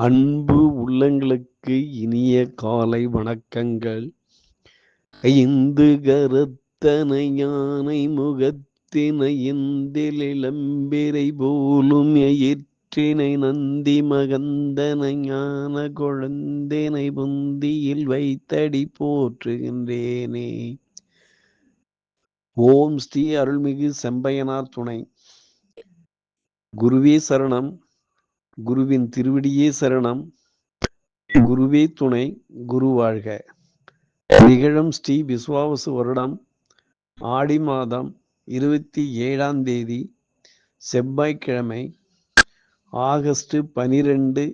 அன்பு உள்ளங்களுக்கு இனிய காலை வணக்கங்கள். ஐந்து கரத்தனை யானை முகத்தினை இந்தில் இளம்பிரை போலும் எயிற்றினை நந்தி மகந்தனை ஞான குழந்தினை புந்தியில் வைத்தடி போற்றுகின்றேனே. ஓம் ஸ்ரீ அருள்மிகு செம்பையனார் துணை. குருவே சரணம். குருவின் திருவடியே சரணம். குருவே துணை குரு வாழ்க. நிகழும் ஸ்ரீ விஸ்வாவசு வருடம் ஆடி மாதம் இருபத்தி ஏழாம் தேதி செவ்வாய்க்கிழமை ஆகஸ்ட் பனிரெண்டு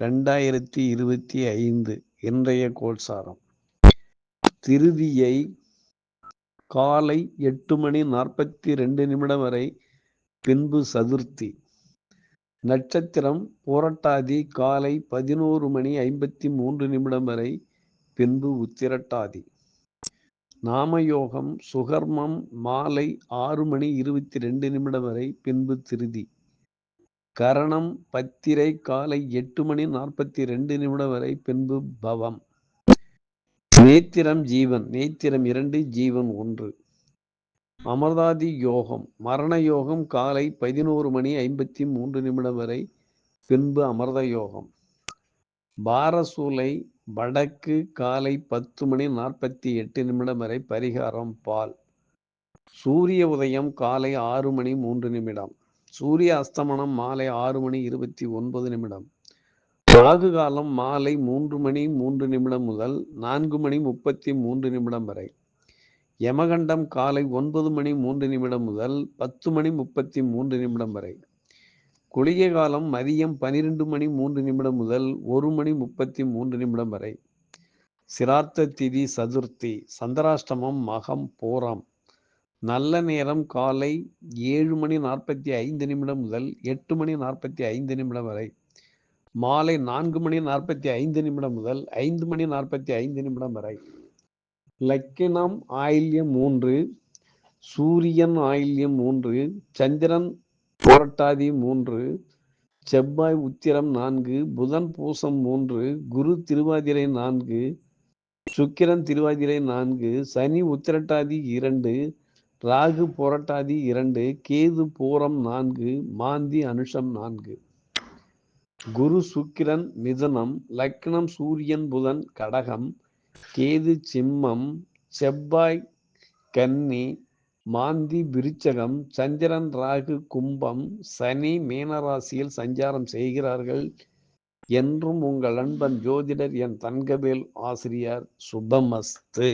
ரெண்டாயிரத்தி இருபத்தி ஐந்து இன்றைய கோட்சாரம் திருதியை காலை எட்டு மணி நாற்பத்தி ரெண்டு நிமிடம் வரை பின்பு சதுர்த்தி. நட்சத்திரம் போரட்டாதி காலை பதினோரு மணி ஐம்பத்தி மூன்று நிமிடம் வரை பின்பு உத்திரட்டாதி. நாமயோகம் சுகர்மம் மாலை ஆறு மணி இருபத்தி ரெண்டு நிமிடம் வரை பின்பு திருதி. கரணம் பத்திரை காலை எட்டு மணி நாற்பத்தி ரெண்டு நிமிடம் வரை பின்பு பவம். நேத்திரம் ஜீவன் நேத்திரம் இரண்டு ஜீவன் ஒன்று. அமர்தாதி யோகம் மரண யோகம் காலை பதினோரு மணி ஐம்பத்தி மூன்று நிமிடம் வரை பின்பு அமர்த யோகம். பாரசூலை வடக்கு காலை பத்து மணி நாற்பத்தி எட்டு நிமிடம் வரை பரிகாரம் பால். சூரிய உதயம் காலை ஆறு மணி மூன்று நிமிடம். சூரிய அஸ்தமனம் மாலை ஆறு மணி இருபத்தி ஒன்பது நிமிடம். ராகு காலம் மாலை மூன்று மணி மூன்று நிமிடம் முதல் நான்கு மணி முப்பத்தி மூன்று நிமிடம் வரை. யமகண்டம் காலை ஒன்பது மணி மூன்று நிமிடம் முதல் பத்து மணி முப்பத்தி மூன்று நிமிடம் வரை. குளிகை காலம் மதியம் பனிரெண்டு மணி மூன்று நிமிடம் முதல் ஒரு மணி முப்பத்தி மூன்று நிமிடம் வரை. சிரார்த்த திதி சதுர்த்தி சந்திராஷ்டமம் மகம் போராம். நல்ல நேரம் காலை ஏழு மணி நாற்பத்தி ஐந்து நிமிடம் முதல் எட்டு மணி நாற்பத்தி ஐந்து நிமிடம் வரை. மாலை நான்கு மணி நாற்பத்தி ஐந்து நிமிடம் முதல் ஐந்து மணி நாற்பத்தி ஐந்து நிமிடம் வரை. லக்கினம் ஆயில்யம் மூன்று சூரியன் ஆயில்யம் மூன்று சந்திரன் புரட்டாதி மூன்று செவ்வாய் உத்திரம் நான்கு புதன் பூசம் மூன்று குரு திருவாதிரை நான்கு சுக்கிரன் திருவாதிரை நான்கு சனி உத்திரட்டாதி இரண்டு ராகு புரட்டாதி இரண்டு கேது பூரம் நான்கு மாந்தி அனுஷம் நான்கு. குரு சுக்கிரன் மிதனம் லக்னம் சூரியன் புதன் கடகம் கேது சிம்மம் செவ்வாய் கன்னி மாந்தி விருச்சகம் சந்திரன் ராகு கும்பம் சனி மீனராசியில் சஞ்சாரம் செய்கிறார்கள் என்றும் உங்கள் அன்பன் ஜோதிடர் என் தங்கவேல் ஆசிரியர் சுபமஸ்து.